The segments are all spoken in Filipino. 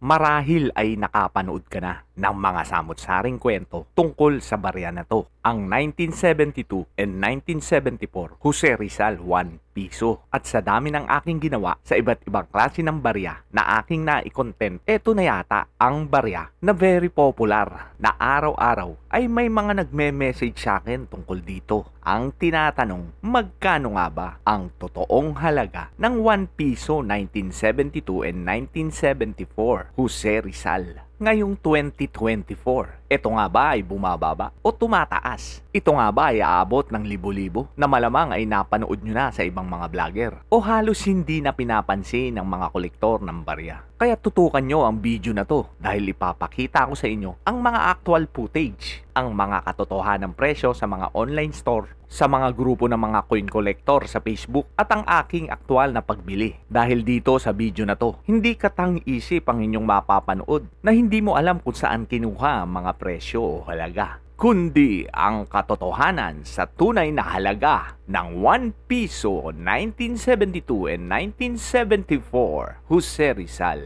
Marahil ay nakapanood ka na ng mga samot-saring kwento tungkol sa barya na to. Ang 1972 and 1974 Jose Rizal 1 piso. At sa dami ng aking ginawa sa iba't ibang klase ng barya na aking na-content, eto na yata ang barya na very popular na araw-araw ay may mga nagme-message sa akin tungkol dito. Ang tinatanong, magkano nga ba ang totoong halaga ng 1 piso 1972 and 1974 Jose Rizal? Ngayong 2024, ito nga ba ay bumababa o tumataas? Ito nga ba ay aabot ng libo-libo na malamang ay napanood nyo na sa ibang mga vlogger? O halos hindi na pinapansin ng mga kolektor ng barya? Kaya tutukan nyo ang video na to dahil ipapakita ko sa inyo ang mga actual footage, ang mga katotohanan ng presyo sa mga online store, sa mga grupo ng mga coin collector sa Facebook at ang aking aktual na pagbili. Dahil dito sa video na to, hindi katang isip ang inyong mapapanood na hindi mo alam kung saan kinuha ang mga presyo o halaga kundi ang katotohanan sa tunay na halaga ng 1 piso 1972 and 1974 Jose Rizal.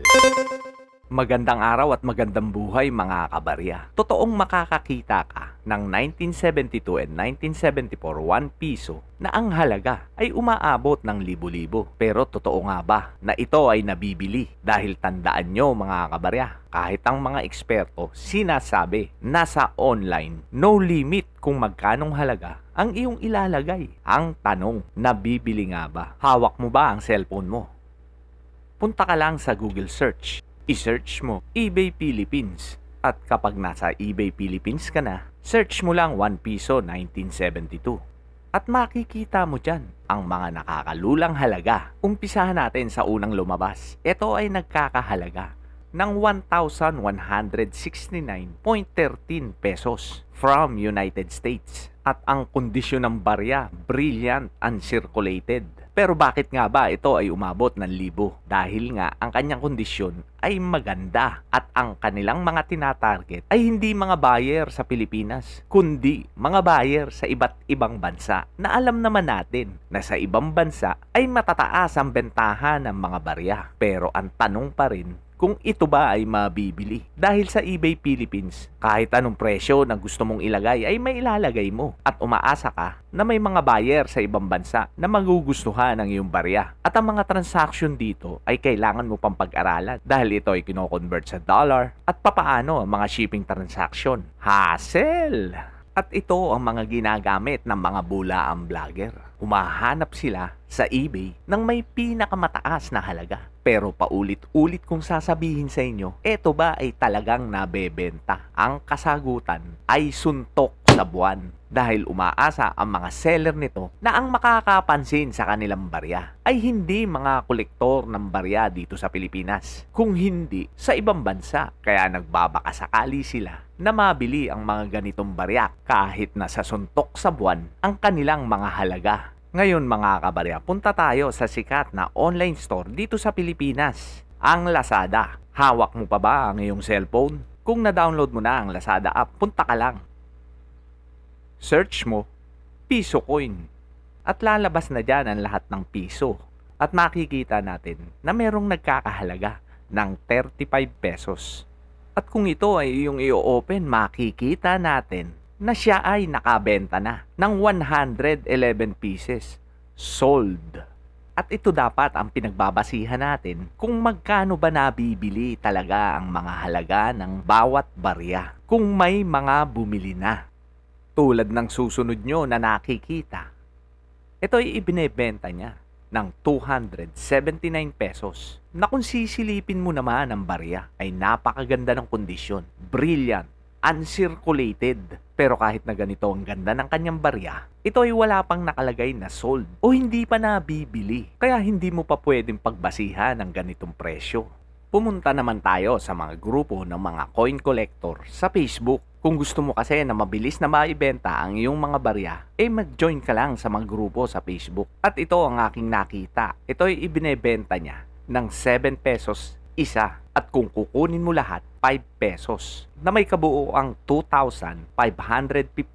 Magandang araw at magandang buhay mga kabarya. Totoong makakakita ka ng 1972 and 1974 1 piso na ang halaga ay umaabot ng libo-libo. Pero totoo nga ba na ito ay nabibili? Dahil tandaan nyo mga kabarya, kahit ang mga eksperto sinasabi nasa online, no limit kung magkanong halaga ang iyong ilalagay. Ang tanong, nabibili nga ba? Hawak mo ba ang cellphone mo? Punta ka lang sa Google search i-search mo eBay Philippines. At kapag nasa eBay Philippines ka na, search mo lang 1 piso 1972. At makikita mo dyan ang mga nakakalulang halaga. Umpisahan natin sa unang lumabas. Ito ay nagkakahalaga ng 1,169.13 pesos from United States. At ang kondisyon ng barya, brilliant, uncirculated. Pero bakit nga ba ito ay umabot ng libo? Dahil nga ang kanyang kondisyon ay maganda at ang kanilang mga tinatarget ay hindi mga buyer sa Pilipinas, kundi mga buyer sa iba't ibang bansa na alam naman natin na sa ibang bansa ay matataas ang bentahan ng mga barya. Pero ang tanong pa rin, kung ito ba ay mabibili. Dahil sa eBay Philippines, kahit anong presyo na gusto mong ilagay ay may ilalagay mo at umaasa ka na may mga buyer sa ibang bansa na magugustuhan ang iyong barya. At ang mga transaction dito ay kailangan mo pang pag-aralan dahil ito ay kino-convert sa dollar at papaano ang mga shipping transaction. Hassle! At ito ang mga ginagamit ng mga bulaang vlogger. Humahanap sila sa eBay ng may pinakamataas na halaga. Pero paulit-ulit kong sasabihin sa inyo, ito ba ay talagang nabebenta? Ang kasagutan ay suntok sa buwan dahil umaasa ang mga seller nito na ang makakapansin sa kanilang barya ay hindi mga kolektor ng barya dito sa Pilipinas, kung hindi sa ibang bansa. Kaya nagbabakasakali sila na mabili ang mga ganitong barya kahit na sa suntok sa buwan ang kanilang mga halaga. Ngayon mga kabarya, punta tayo sa sikat na online store dito sa Pilipinas, ang Lazada. Hawak mo pa ba ang iyong cellphone? Kung na-download mo na ang Lazada app, punta ka lang search mo, piso coin. At lalabas na dyan ang lahat ng piso. At makikita natin na merong nagkakahalaga ng 35 pesos. At kung ito ay yung i-open, makikita natin na siya ay nakabenta na ng 111 pieces. Sold. At ito dapat ang pinagbabasihan natin kung magkano ba nabibili talaga ang mga halaga ng bawat barya kung may mga bumili na tulad ng susunod nyo na nakikita. Ito ay ibinebenta niya ng 279 pesos na kung sisilipin mo naman ang barya ay napakaganda ng kondisyon. Brilliant, uncirculated. Pero kahit na ganito ang ganda ng kanyang barya, ito ay wala pang nakalagay na sold o hindi pa nabibili. Kaya hindi mo pa pwedeng pagbasihan ng ganitong presyo. Pumunta naman tayo sa mga grupo ng mga coin collector sa Facebook kung gusto mo kasi na mabilis na maibenta ang iyong mga barya, eh mag-join ka lang sa mga grupo sa Facebook. At ito ang aking nakita. Ito ay ibinebenta niya ng 7 pesos isa. At kung kukunin mo lahat, 5 pesos. Na may kabuo ang 2,550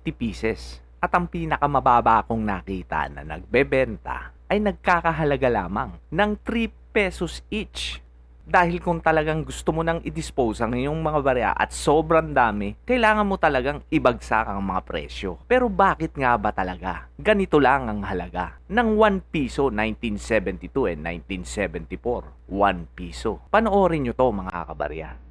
pieces. At ang pinakamababa kong nakita na nagbebenta ay nagkakahalaga lamang ng 3 pesos each Dahil kung talagang gusto mo nang i-dispose ang iyong mga barya at sobrang dami, kailangan mo talagang ibagsak ang mga presyo. Pero bakit nga ba talaga? Ganito lang ang halaga. Ng 1 piso 1972 and 1974. 1 piso. Panoorin nyo to mga kabarya.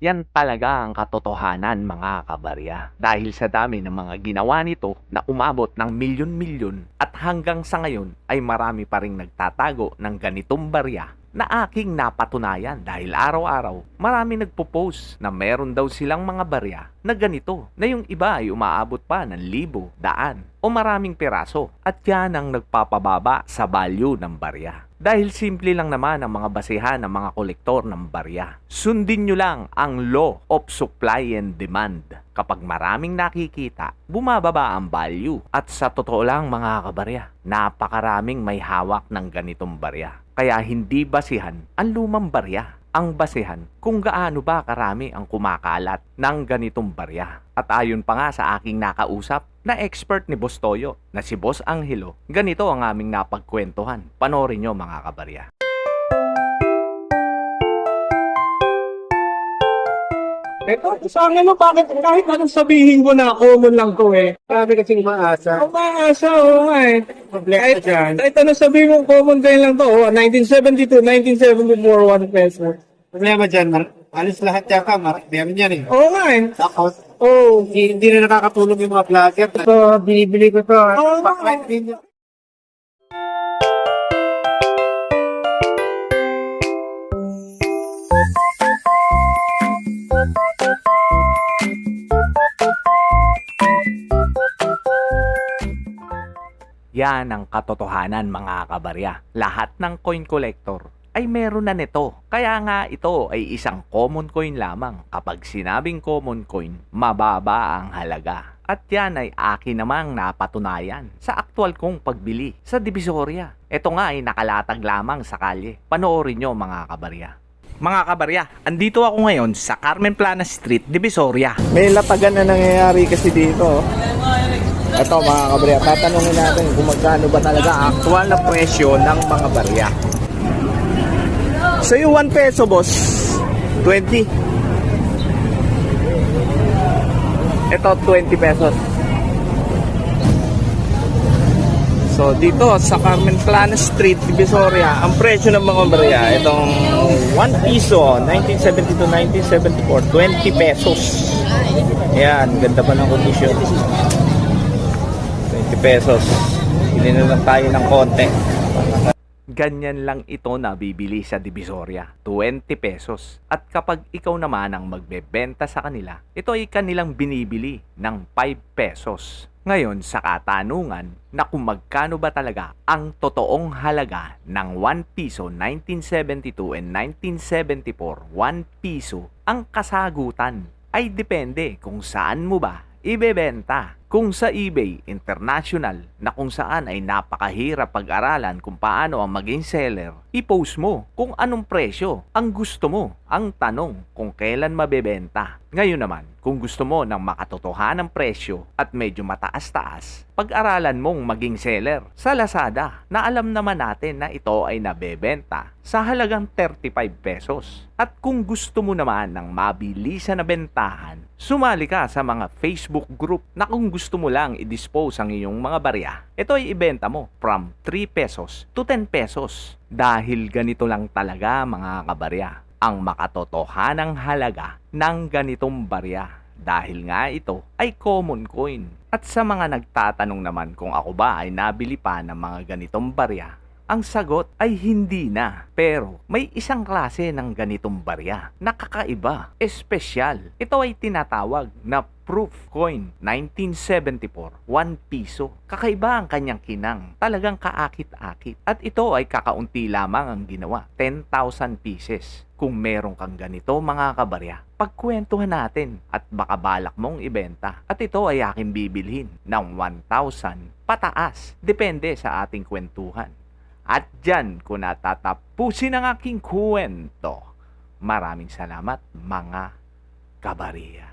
Yan talaga ang katotohanan mga kabarya. Dahil sa dami ng mga ginawa nito na umabot ng milyon-milyon at hanggang sa ngayon ay marami pa rin nagtatago ng ganitong barya na aking napatunayan dahil araw-araw marami nagpo-post na meron daw silang mga barya na ganito na yung iba ay umaabot pa ng libo, daan o maraming piraso at yan ang nagpapababa sa value ng barya. Dahil simple lang naman ang mga basehan ng mga kolektor ng barya. Sundin nyo lang ang law of supply and demand. Kapag maraming nakikita, bumababa ang value. At sa totoo lang mga kabarya, napakaraming may hawak ng ganitong barya. Kaya hindi basihan ang lumang barya. Ang basihan kung gaano ba karami ang kumakalat ng ganitong barya. At ayon pa nga sa aking nakausap na expert ni Boss Toyo na si Boss Angelo, ganito ang aming napagkwentuhan. Panorin nyo mga kabarya. Ito, sa akin no, bakit kahit anong sabihin ko na common lang to eh. Grabe kasing maasa. Ang maasa, oo nga eh. Problema Kahit, dyan. kahit anong sabihin mo common din lang to, oh, 1972, 1974, 1 peso. Problema dyan, mar- alis lahat yan ka, marami yan eh. Oo nga eh. Tapos, Oo. hindi, hindi na nakakatulog yung mga vlogger. Ito, binibili ko to. Oo. Backlight din yun. Yan ang katotohanan mga kabarya. Lahat ng coin collector ay meron na nito. Kaya nga ito ay isang common coin lamang. Kapag sinabing common coin, mababa ang halaga. At yan ay akin namang napatunayan sa aktual kong pagbili sa Divisoria. Ito nga ay nakalatag lamang sa kalye. Panoorin nyo mga kabarya. Mga kabarya, andito ako ngayon sa Carmen Plana Street, Divisoria. May latagan na nangyayari kasi dito. Ito mga kabarya, tatanungin natin kung magkano ba talaga aktual na presyo ng mga barya. So yung 1 peso boss, 20. Ito 20 pesos. So dito sa Carmen Plana Street, Divisoria, ang presyo ng mga barya, itong 1 piso, 1972, 1974, 20 pesos. Ayan, ganda pa ng kondisyon. 20 pesos. Bili na lang tayo ng konti. Ganyan lang ito na bibili sa Divisoria, 20 pesos. At kapag ikaw naman ang magbebenta sa kanila, ito ay kanilang binibili ng 5 pesos. Ngayon sa katanungan na kung magkano ba talaga ang totoong halaga ng 1 piso 1972 and 1974, 1 piso, ang kasagutan ay depende kung saan mo ba ibebenta. Kung sa eBay International na kung saan ay napakahirap pag-aralan kung paano ang maging seller, i-post mo kung anong presyo ang gusto mo. Ang tanong kung kailan mabebenta. Ngayon naman, kung gusto mo ng makatotohanang presyo at medyo mataas-taas, pag-aralan mong maging seller sa Lazada na alam naman natin na ito ay nabebenta sa halagang 35 pesos. At kung gusto mo naman ng mabilisan na bentahan, sumali ka sa mga Facebook group na kung gusto mo lang i-dispose ang iyong mga barya, ito ay ibenta mo from 3 pesos to 10 pesos. Dahil ganito lang talaga mga kabarya ang makatotohanang halaga ng ganitong barya dahil nga ito ay common coin. At sa mga nagtatanong naman kung ako ba ay nabili pa ng mga ganitong barya, ang sagot ay hindi na. Pero may isang klase ng ganitong barya na kakaiba, espesyal. Ito ay tinatawag na proof coin 1974, 1 piso. Kakaiba ang kanyang kinang, talagang kaakit-akit. At ito ay kakaunti lamang ang ginawa, 10,000 pieces. Kung meron kang ganito mga kabarya, pagkwentuhan natin at baka balak mong ibenta. At ito ay aking bibilhin ng 1,000 pataas. Depende sa ating kwentuhan. At dyan ko natatapusin ang aking kwento. Maraming salamat mga kabarya.